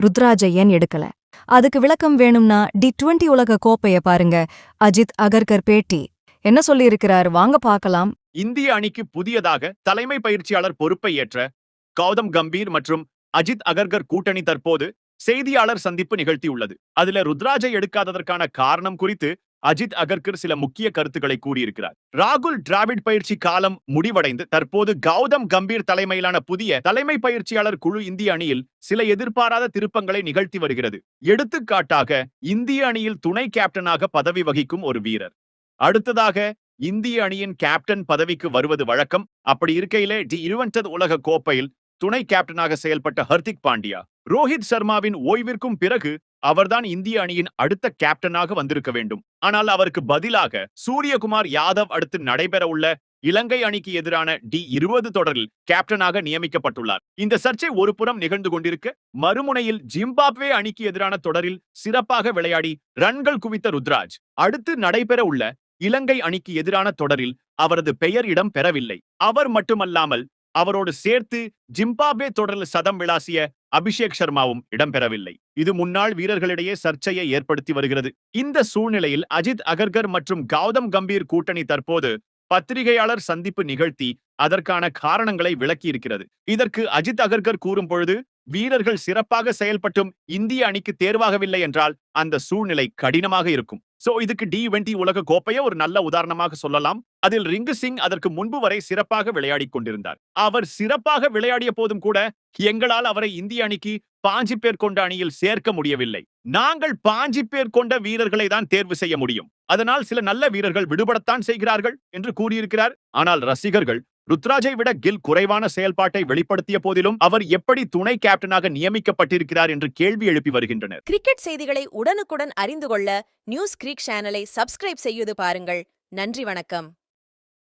ருத்ராஜை ஏன் எடுக்கல? அதுக்கு விளக்கம் வேணும்னா டி டுவெண்டி உலக கோப்பைய பாருங்க. அஜித் அகர்கர் பேட்டி. என்ன சொல்லியிருக்கிறார்? வாங்க பார்க்கலாம். இந்திய அணிக்கு புதியதாக தலைமை பயிற்சியாளர் பொறுப்பை ஏற்ற கௌதம் கம்பீர் மற்றும் அஜித் அகர்கர் கூட்டணி தற்போது செய்தியாளர் சந்திப்பு நிகழ்த்தியுள்ளது. அதுல ருத்ராஜை எடுக்காததற்கான காரணம் குறித்து அஜித் அகர்கர் சில முக்கிய கருத்துக்களை கூறியிருக்கிறார். ராகுல் டிராவிட் பயிற்சி காலம் முடிவடைந்து தற்போது கௌதம் கம்பீர் தலைமையிலான புதிய தலைமை பயிற்சியாளர் குழு இந்திய அணியில் சில எதிர்பாராத திருப்பங்களை நிகழ்த்தி வருகிறது. எடுத்துக்காட்டாக இந்திய அணியில் துணை கேப்டனாக பதவி வகிக்கும் ஒரு வீரர். அடுத்ததாக இந்திய அணியின் கேப்டன் பதவிக்கு வருவது வழக்கம். அப்படி இருக்கையிலே டி இருபத்தது உலக கோப்பையில் துணை கேப்டனாக செயல்பட்ட ஹர்திக் பாண்டியா. ரோஹித் சர்மாவின் ஓய்விற்கும் பிறகு அவர்தான் இந்திய அணியின் அடுத்த கேப்டனாக வந்திருக்க வேண்டும். ஆனால் அவருக்கு பதிலாக சூரியகுமார் யாதவ் அடுத்து நடைபெற உள்ள இலங்கை அணிக்கு எதிரான டி இருபது தொடரில் கேப்டனாக நியமிக்கப்பட்டுள்ளார். இந்த சர்ச்சை ஒரு புறம் நிகழ்ந்து கொண்டிருக்க மறுமுனையில் ஜிம்பாப்வே அணிக்கு எதிரான தொடரில் சிறப்பாக விளையாடி ரன்கள் குவித்த ருத்ராஜ் அடுத்து நடைபெற உள்ள இலங்கை அணிக்கு எதிரான தொடரில் அவரது பெயர் இடம் பெறவில்லை. அவர் மட்டுமல்லாமல் அவரோடு சேர்த்து ஜிம்பாப்வே தொடரில் சதம் விளாசிய அபிஷேக் சர்மாவும் இடம்பெறவில்லை. இது முன்னாள் வீரர்களிடையே சர்ச்சையை ஏற்படுத்தி வருகிறது. இந்த சூழ்நிலையில் அஜித் அகர்கர் மற்றும் கௌதம் கம்பீர் கூட்டணி தற்போது பத்திரிகையாளர் சந்திப்பு நிகழ்த்தி அதற்கான காரணங்களை விளக்கியிருக்கிறது. இதற்கு அஜித் அகர்கர் கூறும் பொழுது வீரர்கள் சிறப்பாக செயல்பட்டும் இந்திய அணிக்கு தேர்வாகவில்லை என்றால் அந்த சூழ்நிலை கடினமாக இருக்கும். சோ இதுக்கு டி டுவெண்டி உலக கோப்பையை ஒரு நல்ல உதாரணமாக சொல்லலாம். அதில் ரிங்கு சிங் அதற்கு முன்பு வரை சிறப்பாக விளையாடிக் கொண்டிருந்தார். அவர் சிறப்பாக விளையாடிய போதும் கூட எங்களால் அவரை இந்திய அணிக்கு பாஞ்சு பேர் கொண்ட அணியில் சேர்க்க முடியவில்லை. நாங்கள் பாஞ்சு பேர் கொண்ட வீரர்களை தான் தேர்வு செய்ய முடியும். அதனால் சில நல்ல வீரர்கள் விடுபடத்தான் செய்கிறார்கள் என்று கூறியிருக்கிறார். ஆனால் ரசிகர்கள் ருத்ராஜை விட கில் குறைவான செயல்பாட்டை வெளிப்படுத்திய போதிலும் அவர் எப்படி துணை கேப்டனாக நியமிக்கப்பட்டிருக்கிறார் என்று கேள்வி எழுப்பி வருகின்றனர். கிரிக்கெட் செய்திகளை உடனுக்குடன் அறிந்து கொள்ள நியூஸ் கிரிக் சேனலை சப்ஸ்கிரைப் செய்து பாருங்கள். நன்றி வணக்கம்.